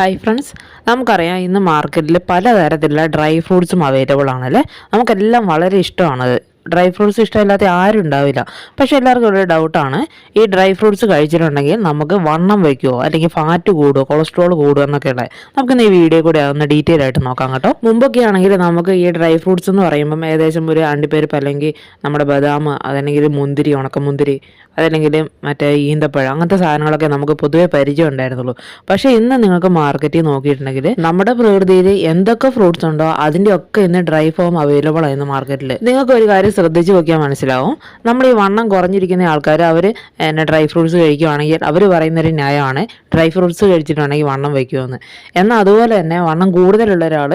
Hi friends നമുക്കറിയാം ഇന്ന് മാർക്കറ്റിൽ പലതരത്തിലുള്ള ഡ്രൈ ഫ്രൂട്ട്സും അവൈലബിൾ ആണല്ലേ? നമുക്കെല്ലാം വളരെ ഇഷ്ടമാണത്. ഡ്രൈ ഫ്രൂട്ട്സ് ഇഷ്ടമില്ലാത്ത ആരും ഉണ്ടാവില്ല. പക്ഷെ എല്ലാവർക്കും ഒരു ഡൗട്ടാണ്. ഈ ഡ്രൈ ഫ്രൂട്ട്സ് കഴിച്ചിട്ടുണ്ടെങ്കിൽ നമുക്ക് വണ്ണം വയ്ക്കുമോ അല്ലെങ്കിൽ ഫാറ്റ് കൂടുമോ കൊളസ്ട്രോൾ കൂടുമോ എന്നൊക്കെ ഉള്ളത് നമുക്കിന്ന് ഈ വീഡിയോ കൂടെ ഒന്ന് ഡീറ്റെയിൽ ആയിട്ട് നോക്കാം കേട്ടോ. മുമ്പൊക്കെ ആണെങ്കിൽ നമുക്ക് ഈ ഡ്രൈ ഫ്രൂട്ട്സ് എന്ന് പറയുമ്പം ഏകദേശം ഒരു അണ്ടിപ്പരിപ്പ് അല്ലെങ്കിൽ നമ്മുടെ ബദാം അതല്ലെങ്കിൽ മുന്തിരി ഉണക്കമുന്തിരി അതല്ലെങ്കിൽ മറ്റേ ഈന്തപ്പഴം അങ്ങനത്തെ സാധനങ്ങളൊക്കെ നമുക്ക് പൊതുവെ പരിചയം ഉണ്ടായിരുന്നുള്ളൂ. പക്ഷേ ഇന്ന് നിങ്ങൾക്ക് മാർക്കറ്റിൽ നോക്കിയിട്ടുണ്ടെങ്കിൽ നമ്മുടെ പ്രകൃതിയിൽ എന്തൊക്കെ ഫ്രൂട്ട്സ് ഉണ്ടോ അതിന്റെ ഒക്കെ ഇന്ന് ഡ്രൈ ഫോം അവൈലബിൾ ആയിരുന്നു മാർക്കറ്റിൽ. നിങ്ങൾക്ക് ഒരു കാര്യം ശ്രദ്ധിച്ച് നോക്കിയാൽ മനസ്സിലാവും. നമ്മൾ ഈ വണ്ണം കുറഞ്ഞിരിക്കുന്ന ആൾക്കാർ അവർ എന്നെ ഡ്രൈ ഫ്രൂട്ട്സ് കഴിക്കുകയാണെങ്കിൽ അവർ പറയുന്നൊരു ന്യായമാണ് ഡ്രൈ ഫ്രൂട്ട്സ് കഴിച്ചിട്ടുണ്ടെങ്കിൽ വണ്ണം വയ്ക്കുമെന്ന് എന്നാൽ അതുപോലെ തന്നെ വണ്ണം കൂടുതലുള്ള ഒരാൾ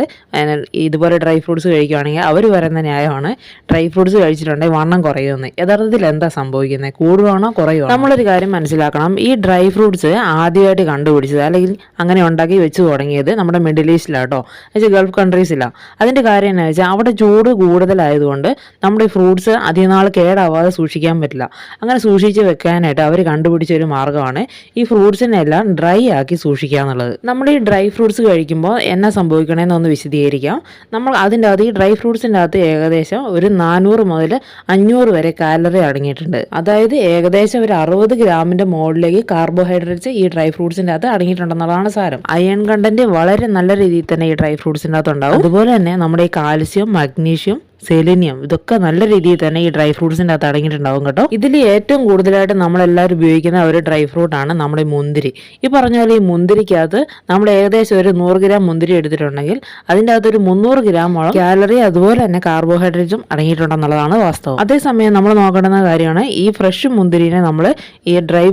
ഇതുപോലെ ഡ്രൈ ഫ്രൂട്ട്സ് കഴിക്കുകയാണെങ്കിൽ അവർ പറയുന്ന ന്യായമാണ് ഡ്രൈ ഫ്രൂട്ട്സ് കഴിച്ചിട്ടുണ്ടെങ്കിൽ വണ്ണം കുറയുമെന്ന്. യഥാർത്ഥത്തിൽ എന്താ സംഭവിക്കുന്നത് കൂടുവാണോ കുറയുമോ നമ്മളൊരു കാര്യം മനസ്സിലാക്കണം. ഈ ഡ്രൈ ഫ്രൂട്ട്സ് ആദ്യമായിട്ട് കണ്ടുപിടിച്ചത് അല്ലെങ്കിൽ അങ്ങനെ ഉണ്ടാക്കി വെച്ച് തുടങ്ങിയത് നമ്മുടെ മിഡിൽ ഈസ്റ്റിലാട്ടോ. എന്നുവെച്ചാൽ ഗൾഫ് കൺട്രീസിലാണ് അതിന്റെ കാര്യം എന്നാ വെച്ചാൽ അവിടെ ചൂട് കൂടുതലായതുകൊണ്ട് നമ്മുടെ ഫ്രൂട്ട്സ് അധികം നാൾ കേടാവാതെ സൂക്ഷിക്കാൻ പറ്റില്ല. അങ്ങനെ സൂക്ഷിച്ച് വെക്കാനായിട്ട് അവർ കണ്ടുപിടിച്ച ഒരു മാർഗമാണ് ഈ ഫ്രൂട്ട്സിനെല്ലാം ഡ്രൈ ആക്കി സൂക്ഷിക്കുക എന്നുള്ളത് നമ്മൾ ഈ ഡ്രൈ ഫ്രൂട്ട്സ് കഴിക്കുമ്പോൾ എന്നാ സംഭവിക്കണമെന്നൊന്ന് വിശദീകരിക്കാം. നമ്മൾ അതിന്റെ അകത്ത് ഈ ഡ്രൈ ഫ്രൂട്ട്സിന്റെ അകത്ത് ഏകദേശം ഒരു നാനൂറ് മുതൽ അഞ്ഞൂറ് വരെ കാലറി അടങ്ങിയിട്ടുണ്ട്. അതായത് ഏകദേശം ഒരു അറുപത് ഗ്രാമിന്റെ മുകളിലേക്ക് കാർബോഹൈഡ്രേറ്റ്സ് ഈ ഡ്രൈ ഫ്രൂട്ട്സിന്റെ അകത്ത് അടങ്ങിയിട്ടുണ്ടെന്നുള്ളതാണ് സാരം. അയൺ കണ്ടന്റ് വളരെ നല്ല രീതിയിൽ തന്നെ ഈ ഡ്രൈ ഫ്രൂട്ട്സിന്റെ അകത്ത് ഉണ്ടാവും. അതുപോലെ തന്നെ നമ്മുടെ ഈ കാൽസ്യം മഗ്നീഷ്യം സെലിനിയം ഇതൊക്കെ നല്ല രീതിയിൽ തന്നെ ഈ ഡ്രൈ ഫ്രൂട്ട്സിന്റെ അകത്ത് അടങ്ങിയിട്ടുണ്ടാവും കേട്ടോ. ഇതിൽ ഏറ്റവും കൂടുതലായിട്ട് നമ്മളെല്ലാവരും ഉപയോഗിക്കുന്ന ഒരു ഡ്രൈ ഫ്രൂട്ടാണ് നമ്മുടെ മുന്തിരി. ഈ പറഞ്ഞ പോലെ ഈ മുന്തിരിക്കകത്ത് നമ്മൾ ഏകദേശം ഒരു നൂറ് ഗ്രാം മുന്തിരി എടുത്തിട്ടുണ്ടെങ്കിൽ അതിന്റെ അകത്ത് ഒരു മുന്നൂറ് ഗ്രാമോളം കാലറി അതുപോലെ തന്നെ കാർബോഹൈഡ്രേറ്റും അടങ്ങിയിട്ടുണ്ടെന്നുള്ളതാണ് വാസ്തവം. അതേസമയം നമ്മൾ നോക്കേണ്ടുന്ന കാര്യമാണ് ഈ ഫ്രഷ് മുന്തിരിനെ നമ്മൾ ഈ ഡ്രൈ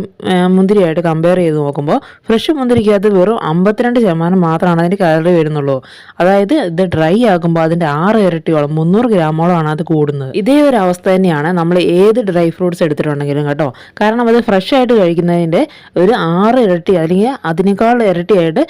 മുന്തിരിയായിട്ട് കമ്പയർ ചെയ്ത് നോക്കുമ്പോൾ ഫ്രഷ് മുന്തിരിക്കകത്ത് വെറും അമ്പത്തിരണ്ട് ശതമാനം മാത്രമാണ് അതിന്റെ കാലറി വരുന്നുള്ളൂ. അതായത് ഇത് ഡ്രൈ ആകുമ്പോൾ അതിന്റെ ആറ് ഇരട്ടിയോളം മുന്നൂറ് ഗ്രാമോളമാണ് അത് കൂടുന്നത്. ഇതേ ഒരു അവസ്ഥ തന്നെയാണ് നമ്മൾ ഏത് ഡ്രൈ ഫ്രൂട്ട്സ് എടുത്തിട്ടുണ്ടെങ്കിലും കേട്ടോ. കാരണം അത് ഫ്രഷ് ആയിട്ട് കഴിക്കുന്നതിന്റെ ഒരു ആറ് ഇരട്ടി അല്ലെങ്കിൽ അതിനേക്കാൾ ഇരട്ടിയായിട്ട്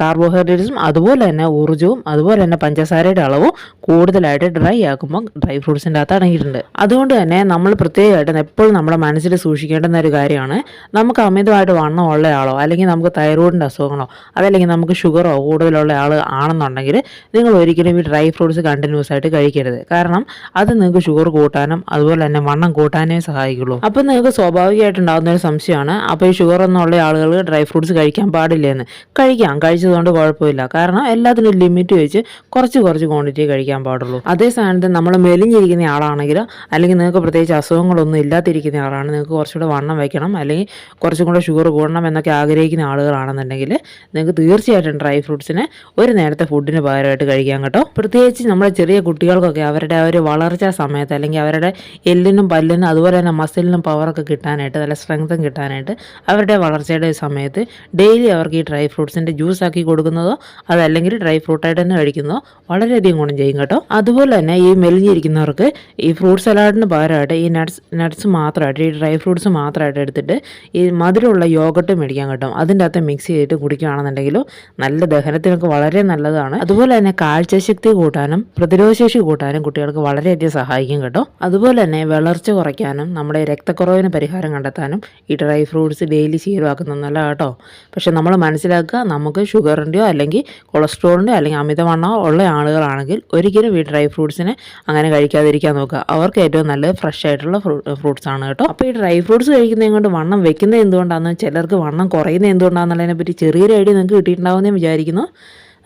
കാർബോഹൈഡ്രേറ്റ്സും അതുപോലെ തന്നെ ഊർജവും അതുപോലെ തന്നെ പഞ്ചസാരയുടെ അളവും കൂടുതലായിട്ട് ഡ്രൈ ആക്കുമ്പോൾ ഡ്രൈ ഫ്രൂട്ട്സിന്റെ അകത്ത് അടങ്ങിയിട്ടുണ്ട്. അതുകൊണ്ട് തന്നെ നമ്മൾ പ്രത്യേകമായിട്ട് എപ്പോഴും നമ്മുടെ മനസ്സിൽ സൂക്ഷിക്കേണ്ടുന്ന ഒരു കാര്യമാണ് നമുക്ക് അമിതമായിട്ട് വണ്ണം ആളോ അല്ലെങ്കിൽ നമുക്ക് തൈറോയിഡിന്റെ അസുഖങ്ങളോ അതല്ലെങ്കിൽ നമുക്ക് ഷുഗറോ കൂടുതലുള്ള ആൾ ആണെന്നുണ്ടെങ്കിൽ നിങ്ങൾ ഒരിക്കലും ഈ ഡ്രൈ ഫ്രൂട്ട്സ് കണ്ടിന്യൂസ് ആയിട്ട് കഴിക്കരുത്. കാരണം അത് നിങ്ങൾക്ക് ഷുഗർ കൂട്ടാനും അതുപോലെ തന്നെ വണ്ണം കൂട്ടാനേ സഹായിക്കുള്ളൂ. അപ്പോൾ നിങ്ങൾക്ക് സ്വാഭാവികമായിട്ട് ഉണ്ടാകുന്ന ഒരു സംശയമാണ്. അപ്പോൾ ഈ ഷുഗർ എന്നുള്ള ആളുകൾ ഡ്രൈ ഫ്രൂട്ട്സ് കഴിക്കാൻ പാടില്ലെന്ന്. കഴിക്കാം. കഴിച്ചതുകൊണ്ട് കുഴപ്പമില്ല. കാരണം എല്ലാത്തിനും ലിമിറ്റ് വെച്ച് കുറച്ച് കുറച്ച് ക്വാണ്ടിറ്റി കഴിക്കാൻ പാടുള്ളൂ. അതേ സ്ഥാനത്ത് നമ്മൾ മെലിഞ്ഞിരിക്കുന്ന ആളാണെങ്കിൽ അല്ലെങ്കിൽ നിങ്ങൾക്ക് പ്രത്യേകിച്ച് അസുഖങ്ങളൊന്നും ഇല്ലാതിരിക്കുന്ന ആളാണ് നിങ്ങൾക്ക് കുറച്ചുകൂടെ വണ്ണം വയ്ക്കണം അല്ലെങ്കിൽ കുറച്ചും കൂടെ ഷുഗർ കൂടണം എന്നൊക്കെ ആഗ്രഹിക്കുന്ന ആളുകളാണെന്നുണ്ടെങ്കിൽ നിങ്ങൾക്ക് തീർച്ചയായിട്ടും ഡ്രൈ ഫ്രൂട്ട്സിനെ ഒരു നേരത്തെ ഫുഡിന് പകരമായിട്ട് കഴിക്കാം കേട്ടോ. പ്രത്യേകിച്ച് നമ്മുടെ ചെറിയ കുട്ടികൾക്കൊക്കെ അവരുടെ ആ ഒരു വളർച്ചാ സമയത്ത് അല്ലെങ്കിൽ അവരുടെ എല്ലിനും പല്ലിനും അതുപോലെ തന്നെ മസിലിനും പവറൊക്കെ കിട്ടാനായിട്ട് നല്ല സ്ട്രെങ്തും കിട്ടാനായിട്ട് അവരുടെ വളർച്ചയുടെ സമയത്ത് ഡെയിലി അവർക്ക് ഈ ഡ്രൈ ഫ്രൂട്ട്സിന്റെ ജ്യൂസ് ആക്കി കൊടുക്കുന്നതോ അതല്ലെങ്കിൽ ഡ്രൈ ഫ്രൂട്ടായിട്ട് തന്നെ കഴിക്കുന്നതോ വളരെയധികം ഗുണം ചെയ്യും കേട്ടോ. അതുപോലെ തന്നെ ഈ മെലിഞ്ഞിരിക്കുന്നവർക്ക് ഈ ഫ്രൂട്ട് സലാഡിന് പകരമായിട്ട് ഈ നട്ട്സ് നട്ട്സ് മാത്രമായിട്ട് ഈ ഡ്രൈ ഫ്രൂട്ട്സ് മാത്രമായിട്ട് എടുത്തിട്ട് ഈ മധുരമുള്ള യോഗട്ട് മേടിക്കാൻ കിട്ടും. അതിന്റെ അകത്ത് മിക്സ് ചെയ്തിട്ട് കുടിക്കുകയാണെന്നുണ്ടെങ്കിലും നല്ല ദഹനത്തിനൊക്കെ വളരെ നല്ലതാണ്. അതുപോലെ തന്നെ കാഴ്ചശക്തി കൂട്ടാനും പ്രതിരോധശേഷി കൂട്ടാനും കുട്ടികൾക്ക് വളരെയധികം സഹായിക്കും കേട്ടോ. അതുപോലെ തന്നെ വളർച്ച കുറയ്ക്കാനും നമ്മുടെ രക്തക്കുറവിന് പരിഹാരം കണ്ടെത്താനും ഈ ഡ്രൈ ഫ്രൂട്ട്സ് ഡെയിലി ശീലമാക്കുന്നത് നല്ല കേട്ടോ. പക്ഷെ നമ്മൾ മനസ്സിലാക്കുക നമുക്ക് ഷുഗറിന്റെയോ അല്ലെങ്കിൽ കൊളസ്ട്രോളിന്റെയോ അല്ലെങ്കിൽ അമിതവണ്ണമോ ഉള്ള ആളുകളാണെങ്കിൽ ഒരിക്കലും ഈ ഡ്രൈ ഫ്രൂട്ട്സിനെ അങ്ങനെ കഴിക്കാതിരിക്കാൻ നോക്കുക. അവർക്ക് ഏറ്റവും നല്ലത് ഫ്രഷ് ആയിട്ടുള്ള ഫ്രൂട്ട്സ് ആണ് കേട്ടോ. അപ്പോൾ ഈ ഡ്രൈ ഫ്രൂട്ട്സ് കഴിക്കുന്നത് കൊണ്ട് വണ്ണം വെക്കുന്നത് എന്തുകൊണ്ടാണെന്ന് ചിലർക്ക് വണ്ണം കുറയുന്നത് എന്തുകൊണ്ടാണെന്നുള്ളതിനെ പറ്റി ചെറിയൊരു ഐഡിയ നിങ്ങൾക്ക് കിട്ടിയിട്ടുണ്ടാവുമെന്ന് വിചാരിക്കുന്നു.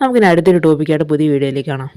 നമുക്കിനി അടുത്തൊരു ടോപ്പിക്കായിട്ട് പുതിയ വീഡിയോയിലേക്ക് കാണാം.